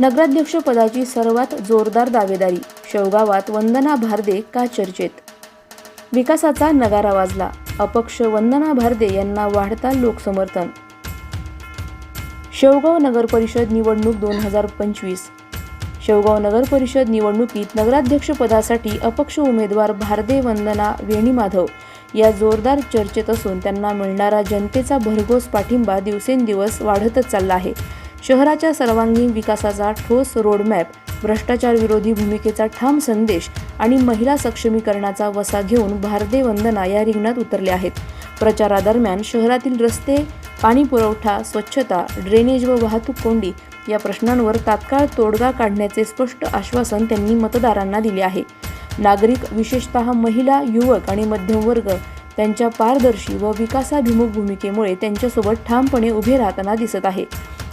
नगराध्यक्ष पदाची सर्वात जोरदार दावेदारी. शेवगावात वंदना भारदे का चर्चेत? विकासाचा नगारा वाजला. अपक्ष वंदना भारदे यांना वाढता लोकसमर्थन. शेवगाव नगर परिषद निवडणूक दोन हजार पंचवीस. शेवगाव नगर परिषद निवडणुकीत नगराध्यक्ष पदासाठी अपक्ष उमेदवार भारदे वंदना वेणीमाधव या जोरदार चर्चेत असून त्यांना मिळणारा जनतेचा भरघोस पाठिंबा दिवसेंदिवस वाढतच चालला आहे. शहराच्या सर्वांगीण विकासाचा ठोस रोडमॅप भ्रष्टाचार विरोधी भूमिकेचा ठाम संदेश आणि महिला सक्षमीकरणाचा वसा घेऊन भारदे वंदना या रिंगणात उतरल्या आहेत. प्रचारादरम्यान शहरातील रस्ते पाणी पुरवठा स्वच्छता ड्रेनेज व वाहतूक कोंडी या प्रश्नांवर तात्काळ तोडगा काढण्याचे स्पष्ट आश्वासन त्यांनी मतदारांना दिले आहे. नागरिक विशेषतः महिला युवक आणि मध्यमवर्ग त्यांच्या पारदर्शी व विकासाभिमुख भूमिकेमुळे त्यांच्यासोबत ठामपणे उभे राहताना दिसत आहे.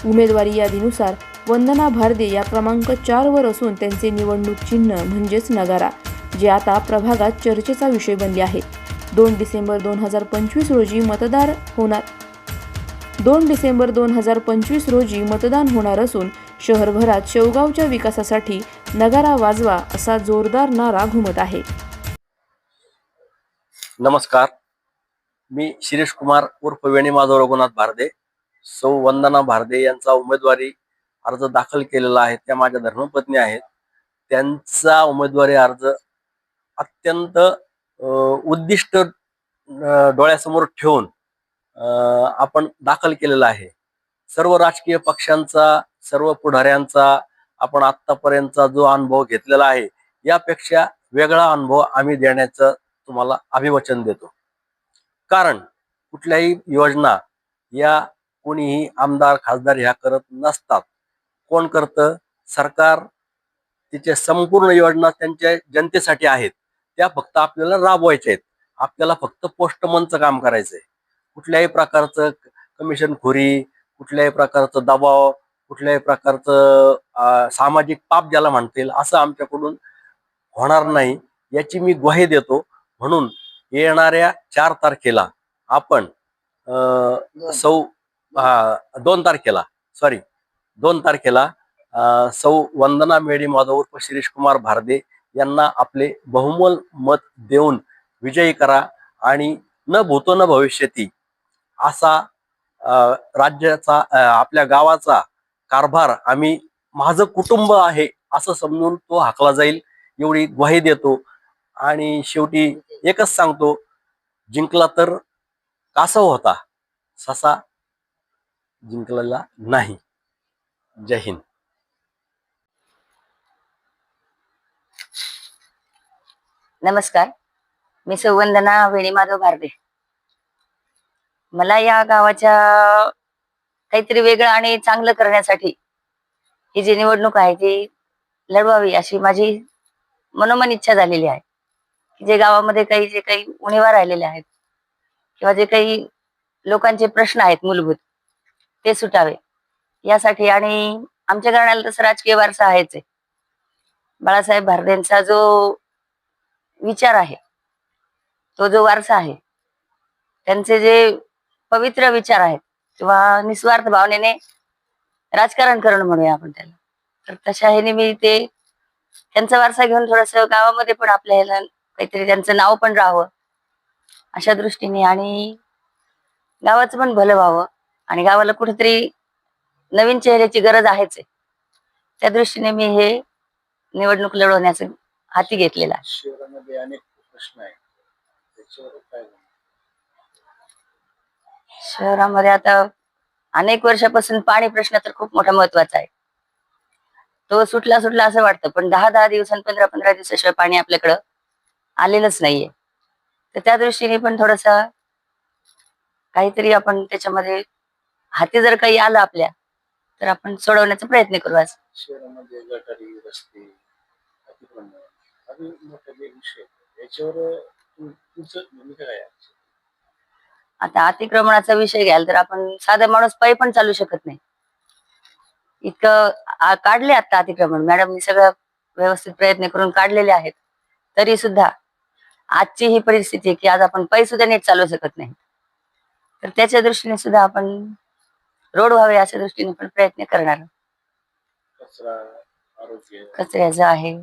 उमेदवारी यादीनुसार वंदना भारदे या क्रमांक चारवर असून त्यांचे निवडणूक चिन्ह म्हणजेच नगारा जे आता प्रभागात चर्चेचा विषय बनले आहे दोन डिसेंबर दोन हजार पंचवीस रोजी मतदार होणार. दोन डिसेंबर दोन हजार पंचवीस रोजी मतदान होणार असून शहरभरात शेवगावच्या विकासासाठी नगारा वाजवा असा जोरदार नारा घुमत आहे. नमस्कार. मी शिरीष कुमार उर्फ वेणी माधव रघुनाथ भारदे. सौ वंदना भारदे यांचा उमेदवारी अर्ज दाखल केलेला आहे. त्या माझ्या धर्मपत्नी आहेत. त्यांचा उमेदवारी अर्ज अत्यंत उद्दिष्ट डोळ्यासमोर ठेवून अं, आपण दाखल केलेला आहे. सर्व राजकीय पक्षांचा सर्व पुढाऱ्यांचा आपण आतापर्यंतचा जो अनुभव घेतलेला आहे यापेक्षा वेगळा अनुभव आम्ही देण्याचं तुम्हाला अभिवचन देतो. कारण कुठल्याही योजना या कोणीही आमदार खासदार ह्या करत नसतात. कोण करतं? सरकार तिच्या संपूर्ण योजना त्यांच्या जनतेसाठी आहेत. त्या फक्त आपल्याला राबवायच्या आहेत. आपल्याला फक्त पोस्टमनचं काम करायचंय. कुठल्याही प्रकारचं कमिशन खोरी कुठल्याही प्रकारचं दबाव कुठल्याही प्रकारचं सामाजिक पाप ज्याला म्हणता येईल असं आमच्याकडून होणार नाही. याची मी ग्वाही देतो. म्हणून येणाऱ्या चार तारखेला आपण सौ दोन तारखेला सॉरी दोन तारखेला सौ वंदना मेडी माधव उर्फ शिरीष कुमार भारदे यांना आपले बहुमोल मत देऊन विजयी करा आणि न भूतो न भविष्यती असा राज्याचा आपल्या गावाचा कारभार आम्ही माझं कुटुंब आहे असं समजून तो हाकला जाईल एवढी ग्वाही देतो आणि शेवटी एकच सांगतो जिंकला तर कासव होता ससा जिंकलेला नाही. जय हिंद. नमस्कार. मी सुवंदना वेणीमाधव भारदे मला या गावाच्या काहीतरी वेगळं आणि चांगलं करण्यासाठी ही जी निवडणूक आहे ती लढवावी अशी माझी मनोमन इच्छा झालेली आहे. की जे गावामध्ये काही जे काही उणीवा राहिलेले आहेत किंवा जे काही लोकांचे प्रश्न आहेत मूलभूत ते सुटावे. यासाठी आणि आमच्या घराण्याला तसं राजकीय वारसा आहेच आहे. बाळासाहेब भारदेंचा जो विचार आहे तो जो वारसा आहे त्यांचे जे पवित्र विचार आहेत किंवा निस्वार्थ भावनेने राजकारण करणं म्हणूया आपण त्याला. तर तशा ह्याने मी ते त्यांचा वारसा घेऊन थोडस गावामध्ये पण आपल्या ह्याला काहीतरी त्यांचं नाव पण राहावं अशा दृष्टीने आणि गावाचं पण भलं व्हावं. आणि गावाला कुठेतरी नवीन चेहऱ्याची गरज आहेच. आहे त्या दृष्टीने मी हे निवडणूक लढवण्याचं हाती घेतलेला आहे. शहरामध्ये अनेक प्रश्न आहेत. त्याच्यावर काय शहरामध्ये आता अनेक वर्षापासून पाणी प्रश्न तर खूप मोठा महत्त्वाचा आहे. तो सुटला सुटला असं वाटतं पण दहा दहा दिवसां पंधरा पंधरा दिवसाशिवाय पाणी आपल्याकडं आलेलंच नाहीये. तर त्या दृष्टीने पण थोडस काहीतरी आपण त्याच्यामध्ये हाती जर काही आलं आपल्या तर आपण सोडवण्याचा प्रयत्न करू आज शहरामध्ये गटारी रस्ते अतिक्रमण अजून मोठे जे विषय आहेत, याच्यावर तु- तुमचं भूमिका काय आहे? आता अतिक्रमणाचा विषय घ्याल तर आपण साधा माणूस पायी पण चालू शकत नाही. इतकं आ- काढले आता अतिक्रमण. मॅडमनी सगळं व्यवस्थित प्रयत्न करून काढलेले आहेत. तरी सुद्धा आजची ही परिस्थिती आहे की आज आपण पायी सुद्धा नीट चालू शकत नाही. तर त्याच्या दृष्टीने सुद्धा आपण रोड व्हावे अशा दृष्टीने पण प्रयत्न करणार. कचऱ्याचं आहे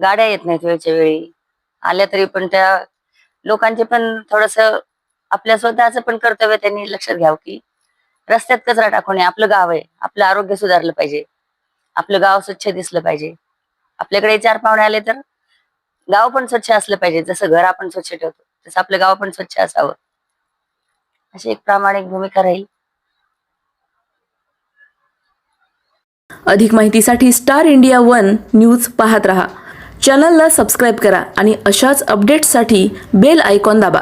गाड्या येत नाहीत वेळच्या वेळी. आल्या तरी पण त्या लोकांचे पण थोडस आपल्या स्वतःचं पण कर्तव्य त्यांनी लक्षात घ्यावं की रस्त्यात कचरा टाकू नये आपलं गाव आहे. आपलं आरोग्य सुधारलं पाहिजे. आपलं गाव स्वच्छ दिसलं पाहिजे. आपल्याकडे चार पाहुणे आले तर गाव पण स्वच्छ असलं पाहिजे. जसं घर आपण स्वच्छ ठेवतो तसं आपलं गाव पण स्वच्छ असावं. अशी एक प्रामाणिक भूमिका राहील. अधिक माहितीसाठी स्टार इंडिया वन न्यूज पाहत रहा. चॅनलला सबस्क्राईब करा आणि अशाच अपडेट्ससाठी बेल आयकॉन दाबा.